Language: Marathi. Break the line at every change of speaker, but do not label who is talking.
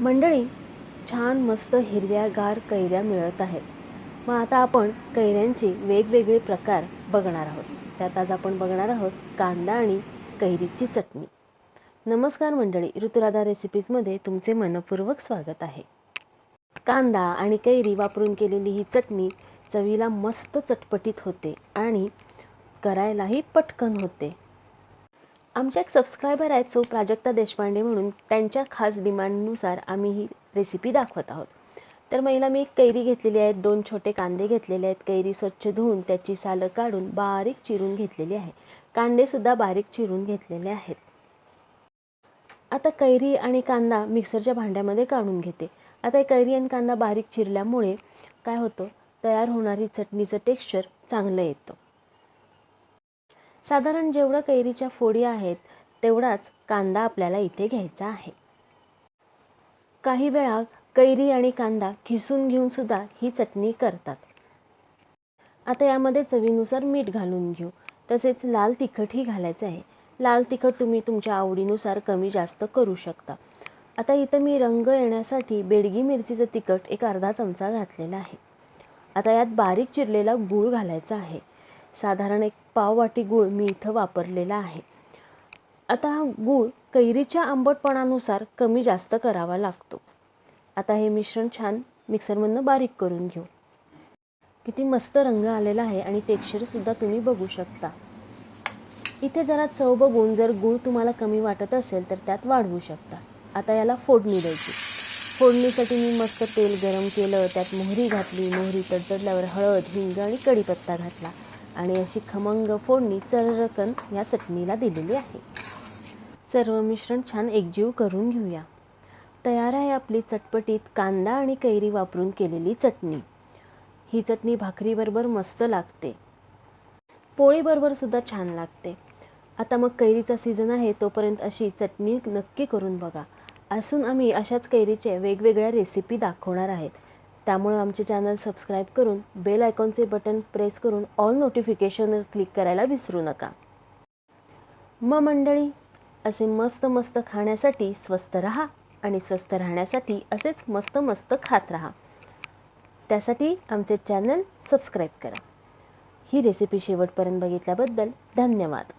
मंडळी छान मस्त हिरव्यागार कैऱ्या मिळत आहेत. मग आता आपण कैऱ्यांचे वेगवेगळे प्रकार बघणार आहोत. त्यात आज आपण बघणार आहोत कांदा आणि कैरीची चटणी. नमस्कार मंडळी ऋतुराधा रेसिपीजमध्ये तुमचे मनपूर्वक स्वागत आहे. कांदा आणि कैरी वापरून केलेली ही चटणी चवीला मस्त चटपटीत होते आणि करायलाही पटकन होते. आमच्या एक सबस्क्रायबर आहेत सो प्राजक्ता देशपांडे म्हणून. त्यांच्या खास डिमांडनुसार आम्ही ही रेसिपी दाखवत आहोत. तर महिला मी एक कैरी घेतलेली आहेत दोन छोटे कांदे घेतलेले आहेत. कैरी स्वच्छ धुवून त्याची सालं काढून बारीक चिरून घेतलेली आहे. कांदेसुद्धा बारीक चिरून घेतलेले आहेत. आता कैरी आणि कांदा मिक्सरच्या भांड्यामध्ये काढून घेते. आता कैरी आणि कांदा बारीक चिरल्यामुळे काय होतं? तयार होणारी चटणीचं टेक्स्चर चांगलं येतं. साधारण जेवढं कैरीच्या फोडी आहेत तेवढाच कांदा आपल्याला इथे घ्यायचा आहे. काही वेळा कैरी आणि कांदा खिसून घेऊन सुद्धा ही चटणी करतात. आता यामध्ये चवीनुसार मीठ घालून घेऊ. तसेच लाल तिखटही घालायचं आहे. लाल तिखट तुम्ही तुमच्या आवडीनुसार कमी जास्त करू शकता. आता इथं मी रंग येण्यासाठी बेडगी मिरचीचं तिखट एक अर्धा चमचा घातलेला आहे. आता यात बारीक चिरलेला गूळ घालायचा आहे. साधारण एक पाववाटी गूळ मी इथं वापरलेला आहे. आता हा गूळ कैरीच्या आंबटपणानुसार कमी जास्त करावा लागतो. आता हे मिश्रण छान मिक्सरमधनं बारीक करून घेऊ. किती मस्त रंग आलेला आहे आणि टेक्स्चरसुद्धा तुम्ही बघू शकता. इथे जरा चव बघून जर गूळ तुम्हाला कमी वाटत असेल तर त्यात वाढवू शकता. आता याला फोडणी द्यायची. फोडणीसाठी मी मस्त तेल गरम केलं त्यात मोहरी घातली मोहरी तडतडल्यावर हळद हिंग आणि कढीपत्ता घातला. आणि अशी खमंग फोडणी चररकन या चटणीला दिलेली आहे. सर्व मिश्रण छान एकजीव करून घेऊया. तयार आहे आपली चटपटीत कांदा आणि कैरी वापरून केलेली चटणी. ही चटणी भाकरीबरोबर मस्त लागते. पोळीबरोबर सुद्धा छान लागते. आता मग कैरीचा सीझन आहे तोपर्यंत अशी चटणी नक्की करून बघा. असून आम्ही अशाच कैरीचे वेगवेगळ्या रेसिपी दाखवणार आहेत. त्यामुळं आमचे चॅनल सबस्क्राईब करून बेल आयकॉनचे बटन प्रेस करून ऑल नोटिफिकेशनवर क्लिक करायला विसरू नका. मग मंडळी असे मस्त मस्त खाण्यासाठी स्वस्त राहा आणि स्वस्त राहण्यासाठी असेच मस्त मस्त खात राहा. त्यासाठी आमचे चॅनल सबस्क्राईब करा. ही रेसिपी शेवटपर्यंत बघितल्याबद्दल धन्यवाद.